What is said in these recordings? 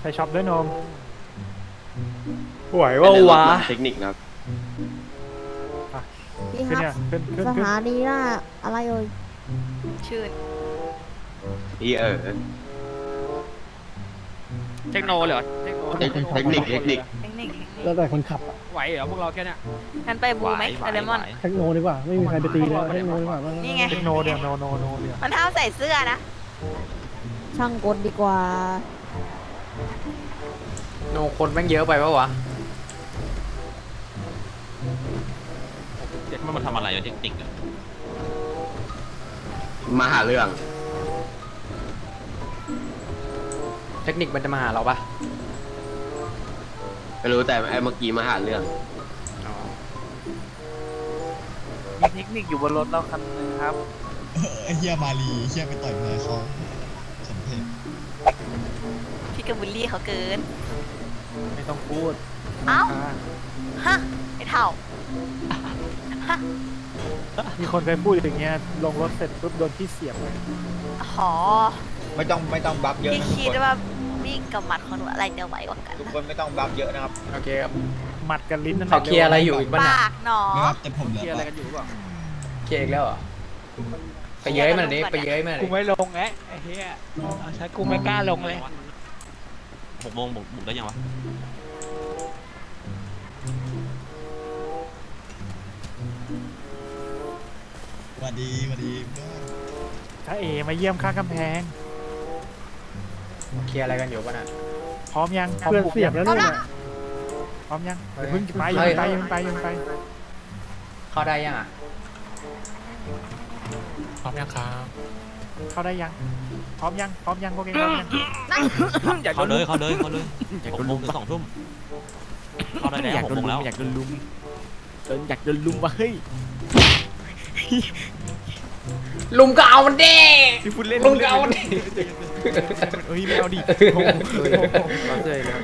ใส่ช็อปด้วยนมไหวว่าวะเทคนิคนะครับพี่ขึ้นคเนี่รัยบขึ้นขึ้นสขึ้นถานีน่ะอะไรเอ่ยชื่ออีเออ เทคโนเหรอเทคโนเทคเทคนิค เทคนิคเทคนิคแล้วแต่คนขับอะไหวเหรอพวกเราแค่เนี้ยงั้นไปบูไหมไดมอน เทคโนดีกว่า ไม่มีใครไปตีเลยเทคโนดีกว่า นี่ไงเทคโนเดียวโนโนโนเดียวมันห้ามใส่เสื้อนะ ช่างกลดีกว่า โนคนแม่งเยอะไปปะวะ มันมาทำอะไรเทคนิคอะมาหาเรื่อง เทคนิคมันจะมาหาเราปะไม่รู้แต่ไอ้เมื่อกี้มาหาเรื่อง มีเทคนิคอยู่บนรถเราคันนึงครับ ไอ้เฮียมาลีเฮียไปต่อยเมียเขาสมเพช พี่กับบุลลี่เขาเกิน ไม่ต้องพูดเอ้าอ่าฮะไอ้เท่ามีคนเคยพูดอย่างเงี้ย ลงรถเสร็จปุ๊บโดนพี่เสียบเลยหอไม่ต้องไม่ต้องบัฟเยอะพี่นะทุกคิดคนว่าวิ่งกับหมัดของหนูอะไรจะไหวกว่ากันทุกนะคนไม่ต้องบัฟเยอะนะครับโอเคครับหมัดกับลิ้นนั่นเขาเคลียร์อะไรอยู่อีกบ้างปน่ะากหนอนะครับแต่ผมเหลืเคลียอร์อะไรปะกันอยู่เปล่าเคลียร์อีกแล้วเหรอไปเย้ยมันหน่อยดิไปเย้ยมันหน่อยกูดิไม่ลงไงไอ้เหี้ยเอาใช้กูไม่กล้าลงเลย หกโมงบุกบุกได้ยังวะสวัสดีสวัสดีเพื่อนถ้าเอมาเยี่ยมข้างกำแพง เคลียร์อะไรกันอยู่ป่ะน่ะ พร้อมยังเพื่อนเสียบแล้วเนี่ย พร้อมยังเฮ้ยอย่าเพิ่งไปอย่าเฮ้ยเพิ่งไปอย่าเพิ่งไปอย่าเพิ่งไปเข้าได้ยังอะเข้าได้ยัง พร้อมยังพร้อมยังพวกเองพร้อมยังอยากโดเข้านเลลุยมเข้าเลยเข้าเลยหกโมงถึงสองทุ่มเข้าได้แล้วหกโมงแล้วอยากโดนลุมเดินอยากโดนลุมว่ะเฮ้ยลุงก็เอามันดิพี่พูดเล่นลุงก็เอามันดิ เฮ้ยไม่เอาดิเราเจอแล้ว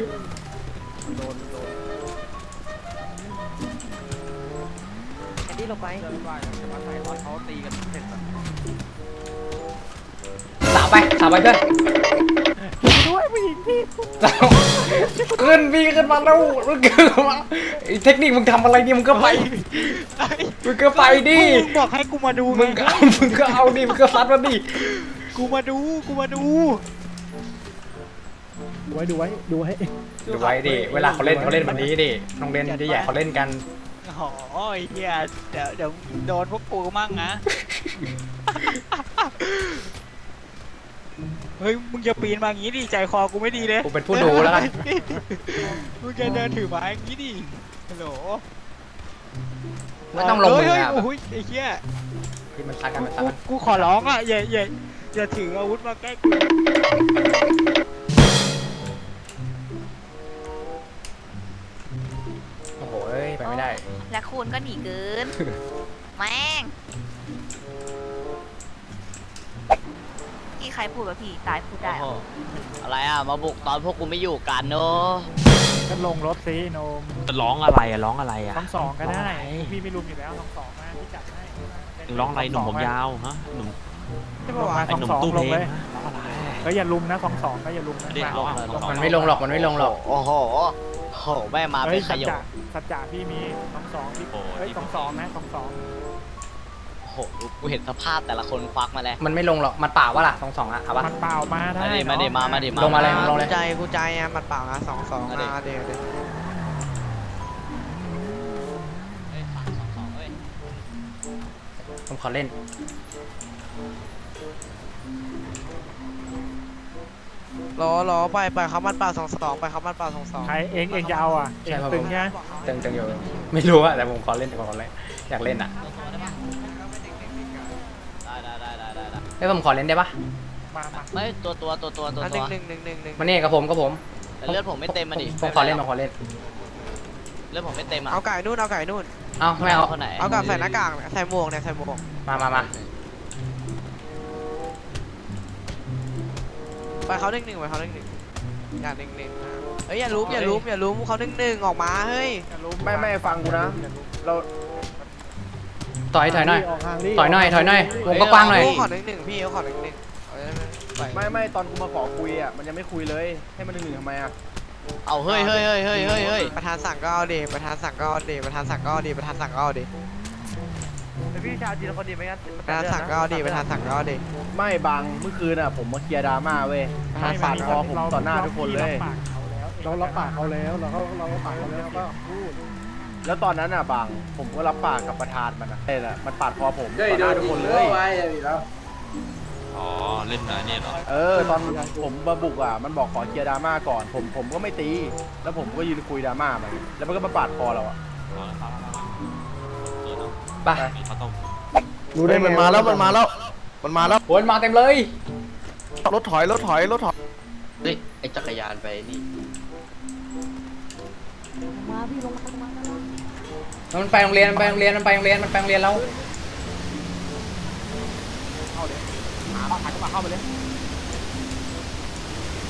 อันนี้ลงไปเดิน ไปจะมาใส่ตอนเขาตีกันเสร็จอะสาวไปสาวไปเพื่อนด้วยผู้หญิงพี่สาวขึ้นพี่ขึ้นมาแล้วลุกขึ้นมาไอ้เทคนิคมึงทำอะไรเนี่ยมึงก็ไปมึงก็ไปดิมึงบอกให้กูมาดูมึงก็เอามึงก็เอาดิมึงก็ซัดมันดิกูมาดูกูมาดูดูไว้ดูไว้ดูไว้ดูไว้ดิเวลาเขาเล่นเขาเล่นแบบนี้ดิโรงเรียนที่ใหญ่เขาเล่นกันโอ้ยเฮียเดี๋ยวเดี๋ยวโดนพวกกูมั่งนะ เฮ้ยมึงจะปีนมาอย่างนี้ดิใจคอกูไม่ดีเลยกูเป็นผู้ดูแล้วกันมึงจะเดินถือไม้อย่างนี้ดิฮัลโหลไม่ต้องลงมือเฮ้ยอะเฮ้ยโอ้ยไอ้เหี้ยที่มันซัดกันกูมันซัดกูกันกูขอร้องอะอย่าอย่าอย่าถืออาวุธมาใกล้กูโอ้โหเอ้ยไปไม่ได้ และคูณก็หนีเกิน แม่ง รพูดว่าพี่ตายพูดได้เหรออะไรอะ มาบุกตอนพวกกูไม่อยู่กันเนอะก็ลงรถซิโนมจะร้องอะไรอะร้องอะไรอะทั้งสองก็ได้ร้องอะไรพี่ไม่รุมอยู่แล้วทั้งสองมาพี่จัดให้ร้องอะไรหนุ่มผมยาวฮะหนุ่มลงมาไอ้สองหนุ่มสองตู้ลเพงลเลงยฮะร้องอะไรก็อย่าลุมนะสองสองก็อย่าลุมนะไม่ได้ร้องอะไรร้องมันไม่ลงหรอกมันไม่ลงหรอกโอ้โหโหแม่มาเฮ้เป็ยนขสัจยจะงสัจจะพี่มีสองสองพี่โอ้เฮ้ยยสองสองนะสองสองโอ้โหกูเห็นสภาพแต่ละคนควักมาแล้วมันไม่ลงหรอก มันเปล่าวะล่ะสองสองอะเอาปะมันเปล่ามาได้มาดิมาดิมามาดิมาลงมาเลยลงเลยใจกูใจอะมันเปล่านะสองสองมาดิเดี๋ยวเดี๋ยวเฮ้ยฝั่งสองสองเว้ยผมขอเล่น รอรอไปไปเขามันเปล่าสองสองไปเขามันเปล่าสองสองใครเองเองจะเอาอะใช่เองครับตึงใช่ไหมตึงตึงอยู่ไม่รู้อะแต่ผมขอเล่นแต่ผมขอเล่นอยากเล่นอะ ได้ได้ได้ได้ได้ได้ เอ้ยผมขอเล่นได้ปะมามาไม่ตัวตัวตัวตัวตัวอันหตันึ่วงหนึ่งหนึ่งหนึ่งหนึ่งมาเนี่ยกับผมกับผมแต่เลือดผมไม่เต็มมาดิผมขอเล่นผมขอเล่น เลือดผมไม่เต็มอะเอาไก่นู่นเอาไก่นู่น เอาไม่เอา คนไหนเอากับใส่หน้ากากเนี่ยใส่หมวกเนี่ยใส่หมวกมามามาไปเขาหนึ่งหนึ่งไปเขาหนึ่งหนึ่งอย่าหนึ่งหนึ่งนะเฮ้ยอย่าลุ้มอย่าลุ้มอย่าลุ้มเขาหนึ่งหนึ่งออกมาเฮ้ยอย่าลุมไม่ไม่ฟังกูนะ เราต่ อยถอยหน่อยออกทางดิถอยหน่อยถอยหน่อย วงก็กว้างหน่อยเขาขอหนึ่งหนึ่งพี่เขาขอหนึ่งหนึ่งเอาเลยไปไม่ไม่ตอนกูมาขอคุยอะมันยังไม่คุยเลยให้มันหนึ่งหนึ่งทำไมอะเอาเฮ้ยเฮ้ยเฮ้ยเฮ้ยเฮ้ยเฮ้ยประธานสั่งก็เอาดิประธานสั่งก็เอาดิประธานสั่งก็เอาดิประธานสั่งก็เอาดิพี่ชาวจีนคนดีไหมกันประธานสั่งก็เอาดิประธานสั่งก็เอาดิ ไม่บางเมื่อคืนอะผมมาเคลียร์ดราม่าเว้ยมันปาดคอผมต่อหน้าทุกคนเลย เรารับปากเขาแล้วเรารับปากเขาแล้วเราก็เราก็ปากเขาแล้วก็พูด แล้วตอนนั้นอะบางผมก็รับปากกับประธานมันนะแต่ละมันปาดคอผมต่อหน้าทุกคนเลยอ๋อ เล่นนะเนี่ยเหรอ เออตอนผมมาบุกอะมันบอกขอเคลียร์ดราม่าก่อน ผมผมก็ไม่ตี แล้วผมก็ยืนคุยดราม่ามันแล้วมันก็มาปาดคอเราอะอ๋อแล้วครับเออเนาะไปมีข้าวต้มรู้ได้มันมาแล้วมันมาแล้ว มันมาแล้ววนมาเต็มเลย รถถอยรถถอยรถถอยเฮ้ย ไอจักรยานไปนี่ ลงมาพี่ลงมาลงมาลง มามันไปโรงเรียนมันไปโรงเรียนมันไปโรงเรียนมันไปโรงเรียนแล้วเข้าไปเลย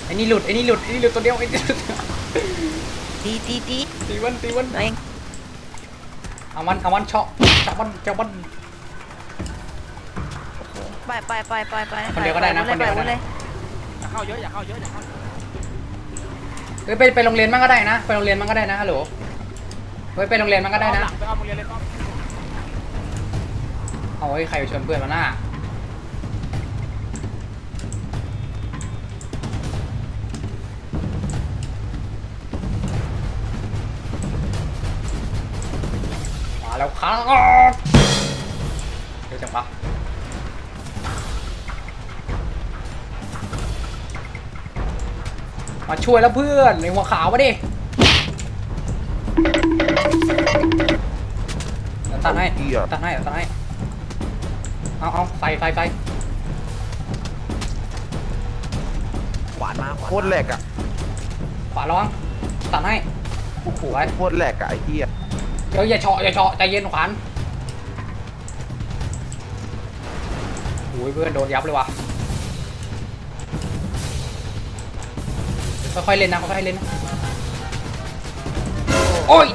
ไอ้นี่หลุดไอ้นี่หลุดไอ้นี่หลุดตัวเดียวไอ้นี่หลุดดีดีดีตีวันตีวันตัวเองเอามันเอามันเฉาะจับมันจับมันไปไปไปไปไปคนเดียวก็ได้นะปคนเดียวก็ได้ไปเลยอย่าเข้าเยอะอย่าเข้าเยอะอย่าเข้าเฮ้ยไปไปโรงเรียนมันก็ได้นะไปโรงเรียนมันก็ได้นะฮัลโหลเฮ้ยไปโรงเรียนมันก็ได้นะไปเอาโรงเรียนเลยป้อมเอาเฮ้ยใครไปชวนเพื่อนมาหน้ามาแล้วครับเดี๋ยวจังปะมาช่วยแล้วเพื่อนในหัวขาวมาดิ เดี๋ยวตัดให้ตัดให้เดี๋ยวตัดให้เอาเอาไฟไฟไฟขวานมาโคตรแหลกอะขวาระวังตัดให้โอ้โหไว้โคตรแหลกอะไอ้เหี้ยเดี๋ยวอย่าเฉาะอย่าเฉาะใจเย็นขวานโอ้ยเพื่อนโดนยับเลยว่ะค่อยๆเล่นนะค่อยๆเล่นนะโอ้ย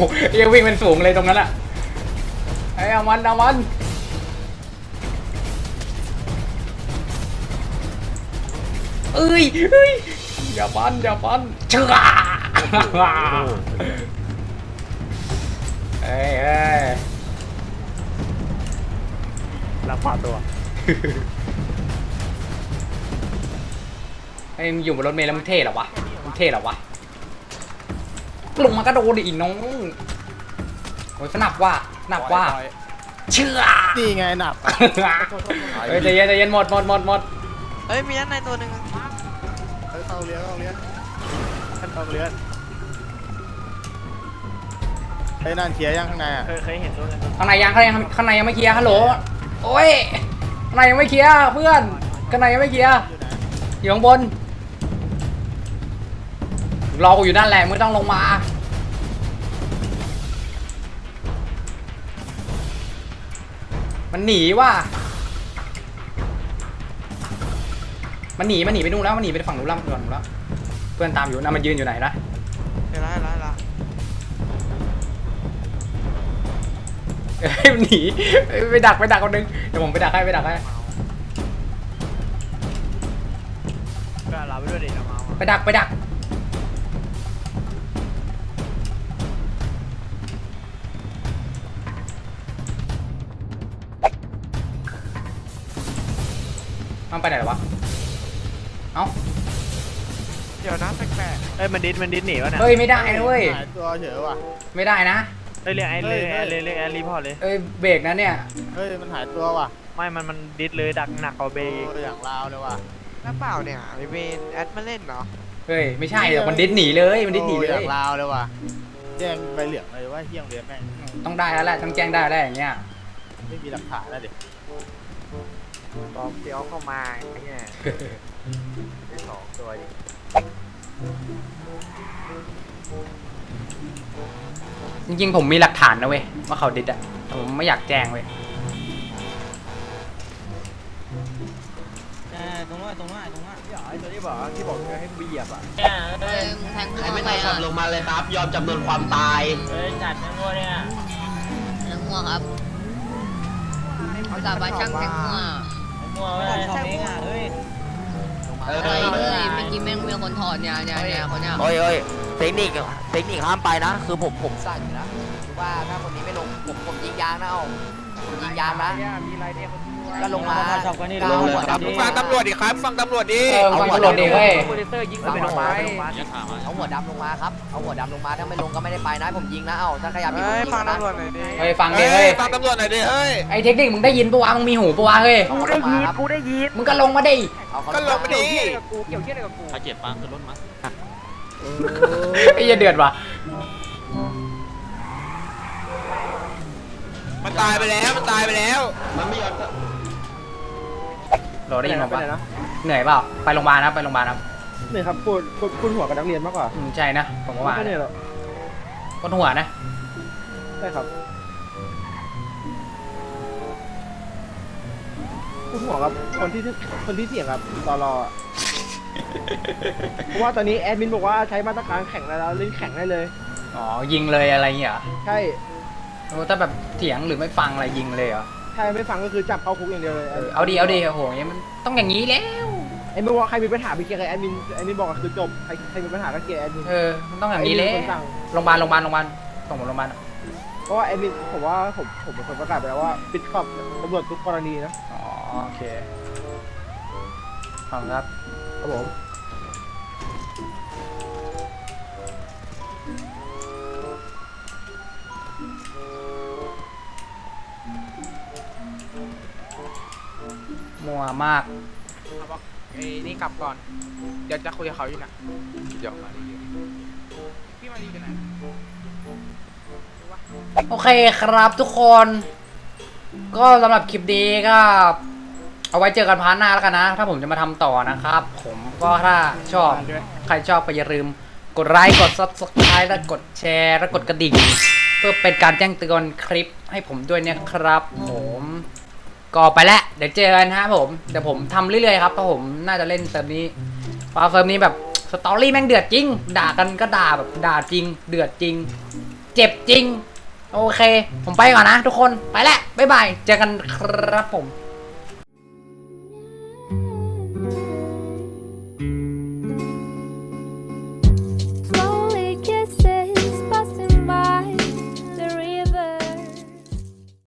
โอ้โหยังวิ่งเป็นสูงเลยตรงนั้นอะไอ้ยเอามันเอามันเอ้ยเอ้ยอย่าฟันอย่าฟันเชื่อเอ้ยเอ้ยรับปากตัวไอ้ยมึงอยู่บนรถเมล์แล้วมึงเท่เหรอวะมึงเท่เหรอวะ ลงมากระโดดดิอีน้องโอ้ยสนับว่าสนับว่า เชื่อนี่ไงหนับเฮ้ยใจเย็นใจเย็นหมดหมดหมดหมดเฮ้ยมีด้านในตัวหนึ่งเข้าเรียนเข้าเรียนท่านต้องเรียนไอ้นั่นเขียร์ยังข้างในอะเคยเคยเห็นตัวนึงข้างในยังข้างในยังข้างในยังไม่เคลียร์ฮัลโหลโอ้ยข้างในยังไม่เคลียร์เพื่อนข้างในยังไม่เคลียร์อยู่ข้างบนรอกูอยู่นั่นแหละไม่ต้องลงมา มันหนีว่ะ มันหนีมันหนีไปนู่นแล้วมันหนีไปฝั่งนู้นแล้วฝั่งนู้นแล้ว เพื่อนตามอยู่นะมันยืนอยู่ไหนนะเดี๋ยวไล่ไล่ไล่เอ้ยมันหนีเอ้ยไปดักไปดักคนนึงเดี๋ยวผมไปดักให้ไปดักให้ก็เราไปด้วยดิเรามาไปดักไปดัก มันไปไหนหรอวะ เอ้า เดี๋ยวนะแปลกเอ้ยมันดิสมันดิสหนีวะเนี่ยเฮ้ยไม่ได้นะเว้ย หายตัวเฉยว่ะ ไม่ได้นะ เอ้ยเรียกไอ้เรียกไอ้เรียกเรียกไอ้รีพอร์ตเลย เอ้ยเบรกนะเนี่ย เฮ้ยมันหายตัวว่ะไม่มันมันดิสเลยดักหนักกว่าเบรกอีกอย่างลาวเลยว่ะๆแล้วเปล่าเนี่ยไอเวนแอดมาเล่นเหรอเฮ้ยไม่ใช่หรอกมันดิสหนีเลยมันดิสหนีเลอยย่างลาวเลยว่ะแจ้งใบเหลืองเลยว่าเที่ยงเรียนแม่งต้องได้แล้วแหละต้องแจ้งได้แล้วอย่างเงี้ยไม่มีหลักฐานแล้วดิ ปอมเซียวเข้ามาไอ้เนี่ยด้สองตัวดิจริงๆ ผมมีหลักฐานนะเว้ยว่าเขาดิดอะแต่ผมไม่อยากแจ้งเว้ยตรงนั้นตรงนั้นตรงนั้นพี่อ๋ไอ้ตัวที่บอกที่บอกจะให้เบียบอะใออไม่ทำไปอะทลงมาเลยครับ ยอมจำนวนความตายจัดไม่มั่วเนี่ย แทงงัวครับสาบานช่างแทงงัว ช่างมั่วเอออะไรเอ้ยเมื่อกี้แม่งมีคนถอดเนี่ยเนี่ยเนี่ยคนเนี่ยโอ้ยโอ้ยเทคนิคเทคนิคห้ามไปนะ คือผมผมสั่นอยู่นะว่าถ้าคนนี้ไม่ลงผมผมยิงยางนะเอาผมยิงยางนะมีอะไรเนี่ยคน ก็ลงมาลงเลยครับฟังตำรวจดิครับ ฟังตำรวจดิเออเอาฟังหัวตำรวจดิเฮ้ยโปรดิวเตอร์ยิงเอาไปหัวไปดำอย่าถามมาเอาหัวดำลงมาครับ เอาหัวดำลงมาถ้าไม่ลงก็ไม่ได้ไปนะผมยิงนะ เอาถ้าขยับอีกผมยิงนะเฮ้ยฟังดิเฮ้ยฟังตำรวจหน่อยดิเฮ้ยไอเทคนิคมึงได้ยินปะวะมึงมีหูปะวะเฮ้ยเอาเขาลงมาครับกูได้ยินมึงก็ลงมาดิเอาเขาก็ลงมาดิเกี่ยวกับกูเกี่ยวเกี่ยวอะไรกับกูใครเจ็บปังขึ้นรถมาไอ้เหี้ยเดือดว่ะมันตายไปแล้วมันตายไปแล้วมันไม่ยอม โหลได้ยินผมไปปะไหนนะเหนื่อยเปล่าไปโรงพยาบาลนะไปโรงพยาบาลครับเนี่ยครับปวดปวดปวดหัวกับนักเรียนมากกว่าอืมใช่นะผมก็ว่าไม่เนี่ยหรอกปวดหัวนะใช่ครับปวดหัวกับคนที่คนที่เสี่ยงครับตอรออะเพราะว่าตอนนี้แอดมินบอกว่าใช้มาตรการแข่งแล้วเล่นแข่งได้เลย อ๋อยิงเลยอะไรเงี้ยเหรอใช่โอ้ถ้าแบบเถียงหรือไม่ฟังอะไรยิงเลยเหรอ ถ้าไม่ฟังก็คือจับเข้าคุกอย่างเดียวเลยเออเอาดีเอาดีโอ้โหอย่างงี้มันต้องอย่างนี้แล้ว ไอ้ไม่ว่าใครมีปัญหาไปเคลียร์กับแอดมินแอดมินบอกก็คือจบใครใครมีปัญหาก็เคลียร์แอดมินเออ มันต้องอย่างนี้แล้วไอ้คนสั่งโรงพยาบาลโรงพยาบาลโรงพยาบาลส่งผมโรงพยาบาลเพราะว่าแอดมินผมว่าผมผมเป็นคนประกาศไปแล้วว่าปิดขอบตำรวจทุกกรณีนะอ๋อโอเคขอบคุณครับครับผม มัวมากไอ้นี่กลับก่อน เดี๋ยวจะคุยกับเขาอยู่นะเดี๋ยวมาดีพี่มาดีกันไหนโอเคครับทุกคน ก็สำหรับคลิปนี้ก็ เอาไว้เจอกันพาร์ทหน้าแล้วกันนะ ถ้าผมจะมาทำต่อนะครับ ผมก็ถ้าชอบ ใครชอบก็อย่าลืม กดไลค์กด subscribe และกดแชร์และกดกระดิ่ง เพื่อเป็นการแจ้งเตือนคลิปให้ผมด้วยเนี่ยครับผม ก็ไปแล้วเดี๋ยวเจอกันฮะผมเดี๋ยวผมทำเรื่อยๆครับเพราะผมน่าจะเล่นเซิร์ฟนี้เพราะเซิร์ฟนี้แบบสตอรี่แม่งเดือดจริง ด่ากันก็ด่าแบบด่าจริง เดือดจริง เจ็บจริง โอเค ผมไปก่อนนะทุกคนไปแล้วบ๊ายบายเจอกันครับผม